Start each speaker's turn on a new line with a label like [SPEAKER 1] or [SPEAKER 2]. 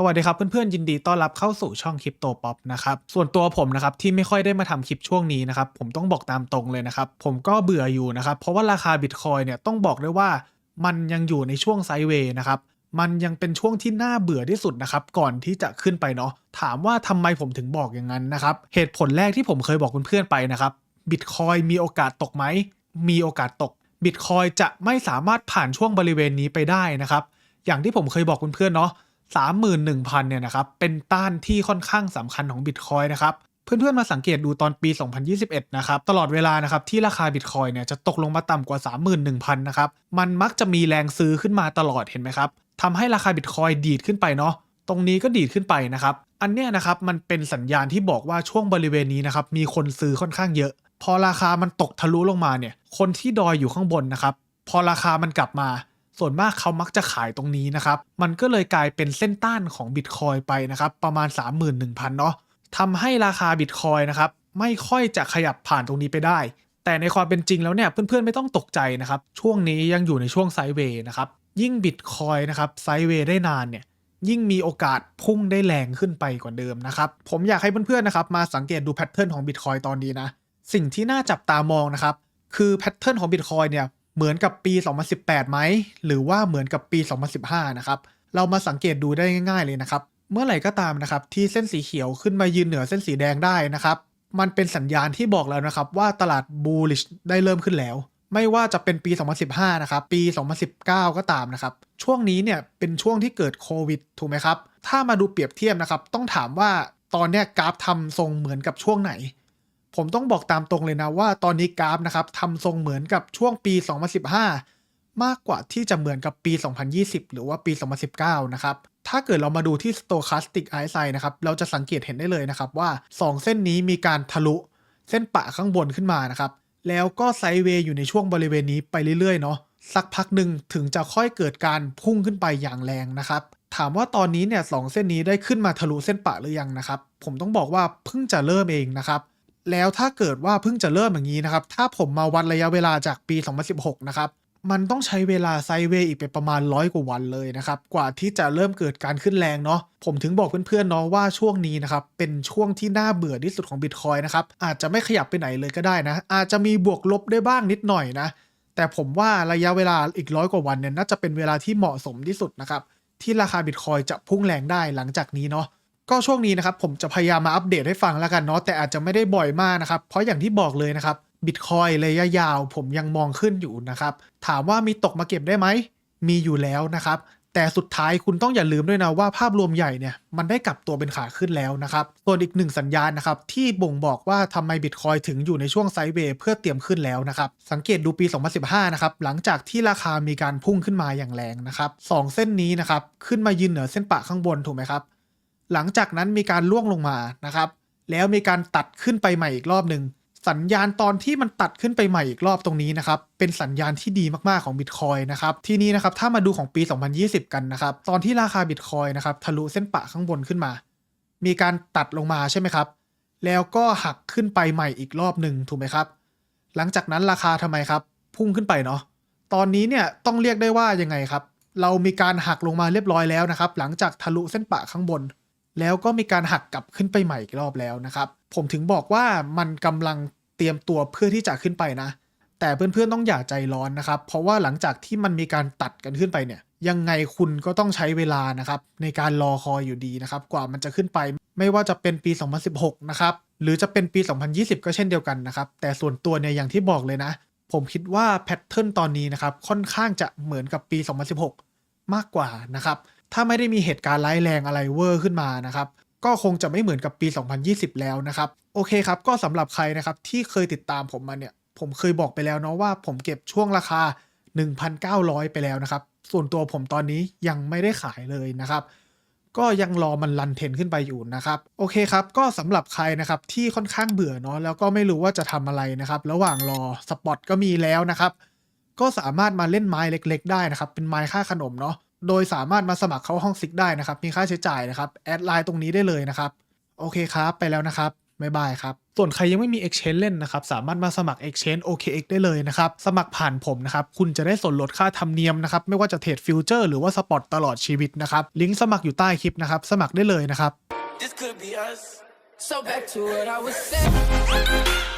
[SPEAKER 1] สวัสดีครับเพื่อนๆยินดีต้อนรับเข้าสู่ช่องคริปโตป๊อปนะครับส่วนตัวผมนะครับที่ไม่ค่อยได้มาทำคลิปช่วงนี้นะครับผมต้องบอกตามตรงเลยนะครับผมก็เบื่ออยู่นะครับเพราะว่าราคาบิตคอยเนี่ยต้องบอกเลยว่ามันยังอยู่ในช่วงไซเวย์นะครับมันยังเป็นช่วงที่น่าเบื่อที่สุดนะครับก่อนที่จะขึ้นไปเนาะถามว่าทำไมผมถึงบอกอย่างนั้นนะครับเหตุผลแรกที่ผมเคยบอกเพื่อนๆไปนะครับบิตคอยมีโอกาสตกไหมมีโอกาสตกบิตคอยจะไม่สามารถผ่านช่วงบริเวณนี้ไปได้นะครับอย่างที่ผมเคยบอกเพื่อนๆเนาะ 31,000 เนี่ยนะครับ เป็นต้านที่ค่อนข้างสำคัญของบิตคอยนะครับ เพื่อนๆมาสังเกตดูตอนปี 2021 นะครับ ตลอดเวลานะครับที่ราคาบิตคอยเนี่ยจะตกลงมาต่ำกว่า 31,000 นะครับ มันมักจะมีแรงซื้อขึ้นมาตลอดเห็นไหมครับทำให้ราคาบิตคอยดีดขึ้นไปเนาะ ตรงนี้ก็ดีดขึ้นไปนะครับ อันเนี้ยนะครับมันเป็นสัญญาณที่บอกว่าช่วงบริเวณนี้นะครับมีคนซื้อค่อนข้างเยอะ พอราคามันตกทะลุลงมาเนี่ย คนที่ดอยอยู่ข้างบนนะครับ พอราคามันกลับมา ส่วนมากเขามักจะขายตรงนี้นะครับ มันก็เลยกลายเป็นเส้นต้านของบิตคอยไปนะครับ ประมาณ 31,000 เนาะทำให้ราคาบิตคอยนะครับไม่ค่อยจะขยับผ่านตรงนี้ไปได้ แต่ในความเป็นจริงแล้วเนี่ย เพื่อนๆไม่ต้องตกใจนะครับ ช่วงนี้ยังอยู่ในช่วงไซด์เวย์นะครับ ยิ่งบิตคอยนะครับไซด์เวย์ได้นานเนี่ยยิ่งมีโอกาสพุ่งได้แรงขึ้นไปกว่าเดิมนะครับ ผมอยากให้เพื่อนๆนะครับมาสังเกตดูแพทเทิร์นของบิตคอยตอนนี้นะ สิ่งที่น่าจับตามองนะครับ คือแพทเทิร์นของบิตคอยเนี่ย เหมือนกับปี 2018 ไหม หรือว่าเหมือนกับปี 2015 นะครับ เรามาสังเกตดูได้ง่ายๆเลยนะครับ เมื่อไหร่ก็ตามนะครับที่เส้นสีเขียวขึ้นมายืนเหนือเส้นสีแดงได้นะครับ มันเป็นสัญญาณที่บอกแล้วนะครับว่าตลาด bullish ได้เริ่มขึ้นแล้ว ไม่ว่าจะเป็นปี 2015 นะครับ ปี 2019 ก็ตามนะครับ ช่วงนี้เนี่ยเป็นช่วงที่เกิดโควิด ถูกไหมครับ ถ้ามาดูเปรียบเทียบนะครับ ต้องถามว่าตอนเนี้ยกราฟทำทรงเหมือนกับช่วงไหน ผมต้องบอกตามตรงเลยนะว่าตอนนี้กราฟนะครับทำทรงเหมือนกับช่วงปี 2015 มากกว่าที่จะเหมือนกับปี 2020 หรือว่าปี 2019 นะครับ ถ้าเกิดเรามาดูที่ Stochastic RSI นะครับ เราจะสังเกตเห็นได้เลยนะครับว่า 2 เส้นนี้มีการทะลุเส้นปะข้างบนขึ้นมานะครับ แล้วก็ไซด์เวย์อยู่ในช่วงบริเวณนี้ไปเรื่อยๆเนาะสักพักหนึ่งถึงจะค่อยเกิดการพุ่งขึ้นไปอย่างแรงนะครับ ถามว่าตอนนี้เนี่ยสองเส้นนี้ได้ขึ้นมาทะลุเส้นปะหรือยังนะครับ ผมต้องบอกว่าเพิ่งจะเริ่มเองนะครับ แล้วถ้าเกิดว่าเพิ่งจะเริ่มอย่างนี้นะครับ ถ้าผมมาวัดระยะเวลาจากปี 2016 นะครับ มันต้องใช้เวลาไซเวย์อีกไปประมาณร้อยกว่าวันเลยนะครับ กว่าที่จะเริ่มเกิดการขึ้นแรงเนาะ ผมถึงบอกเพื่อนๆเนาะว่าช่วงนี้นะครับ เป็นช่วงที่น่าเบื่อที่สุดของบิตคอยนะครับ อาจจะไม่ขยับไปไหนเลยก็ได้นะ อาจจะมีบวกลบได้บ้างนิดหน่อยนะ แต่ผมว่าระยะเวลาอีกร้อยกว่าวันเนี่ยน่าจะเป็นเวลาที่เหมาะสมที่สุดนะครับ ที่ราคาบิตคอยจะพุ่งแรงได้หลังจากนี้เนาะ ก็ช่วงนี้นะครับผมจะพยายามมาอัปเดตให้ฟังแล้วกันเนาะแต่อาจจะไม่ได้บ่อยมากนะครับ เพราะอย่างที่บอกเลยนะครับบิตคอยระยะยาวผมยังมองขึ้นอยู่นะครับ ถามว่ามีตกมาเก็บได้ไหม มีอยู่แล้วนะครับ แต่สุดท้ายคุณต้องอย่าลืมด้วยนะว่าภาพรวมใหญ่เนี่ยมันได้กลับตัวเป็นขาขึ้นแล้วนะครับ ส่วนอีกหนึ่งสัญญาณนะครับที่บ่งบอกว่าทำไมบิตคอยถึงอยู่ในช่วงไซด์เวย์เพื่อเตรียมขึ้นแล้วนะครับ สังเกตดูปี 2015 นะครับหลังจากที่ราคามีการพุ่งขึ้นมาอย่างแรงนะครับสองเส้นนี้นะครับขึ้นมายืนเหนือเส้นปะข้างบนถูกไหมครับ หลังจากนั้นมีการล่วงลงมานะครับ แล้วมีการตัดขึ้นไปใหม่อีกรอบหนึ่งสัญญาณตอนที่มันตัดขึ้นไปใหม่อีกรอบตรงนี้นะครับ เป็นสัญญาณที่ดีมากๆของ Bitcoin นะครับ ทีนี้นะครับ ถ้ามาดูของปี 2020 กันนะครับ ตอนที่ราคา Bitcoin นะครับ ทะลุเส้นปะข้างบนขึ้นมา มีการตัดลงมาใช่ไหมครับ แล้วก็หักขึ้นไปใหม่อีกรอบหนึ่งถูกไหมครับ หลังจากนั้นราคาทำไมครับ พุ่งขึ้นไปเนาะ ตอนนี้เนี่ยต้องเรียกได้ว่ายังไงครับ เรามีการหักลงมาเรียบร้อยแล้วนะครับ หลังจากทะลุเส้นปะข้างบน แล้วก็มีการหักกลับขึ้นไปใหม่อีกรอบแล้วนะครับ ผมถึงบอกว่ามันกำลังเตรียมตัวเพื่อที่จะขึ้นไปนะ แต่เพื่อนๆต้องอย่าใจร้อนนะครับ เพราะว่าหลังจากที่มันมีการตัดกันขึ้นไปเนี่ยยังไงคุณก็ต้องใช้เวลานะครับในการรอคอยอยู่ดีนะครับ กว่ามันจะขึ้นไป ไม่ว่าจะเป็นปี 2016 นะครับ หรือจะเป็นปี 2020 ก็เช่นเดียวกันนะครับ แต่ส่วนตัวเนี่ยอย่างที่บอกเลยนะ ผมคิดว่าแพทเทิร์นตอนนี้นะครับค่อนข้างจะเหมือนกับปี 2016 มากกว่านะครับ ถ้าไม่ได้มีเหตุการณ์ร้ายแรงอะไรเวอร์ขึ้นมานะครับก็คงจะไม่เหมือนกับปี 2020 แล้วนะครับโอเคครับก็สำหรับใครนะครับที่เคยติดตามผมมาเนี่ยผมเคยบอกไปแล้วเนาะว่าผมเก็บช่วงราคา 1,900 ไปแล้วนะครับ ส่วนตัวผมตอนนี้ยังไม่ได้ขายเลยนะครับ ก็ยังรอมันรันเทนขึ้นไปอยู่นะครับ โอเคครับ ก็สำหรับใครนะครับที่ค่อนข้างเบื่อเนาะแล้วก็ไม่รู้ว่าจะทำอะไรนะครับ ระหว่างรอสปอตก็มีแล้วนะครับ ก็สามารถมาเล่นไม้เล็ก ๆ ได้นะครับ เป็นไม้ค่าขนมเนาะ โดยสามารถมาสมัครเข้าห้องซิกได้นะครับ มีค่าใช้จ่ายนะครับ แอดไลน์ตรงนี้ได้เลยนะครับ โอเคครับ ไปแล้วนะครับบายบายครับ ส่วนใครยังไม่มี Exchange เล่นนะครับ สามารถมาสมัคร Exchange OKX ได้เลยนะครับ สมัครผ่านผมนะครับ คุณจะได้ส่วนลดค่าธรรมเนียมนะครับ ไม่ว่าจะเทรดฟิวเจอร์หรือว่าสปอตตลอดชีวิตนะครับ ลิงก์สมัครอยู่ใต้คลิปนะครับ สมัครได้เลยนะครับ
[SPEAKER 2] This could be us so back to what I was saying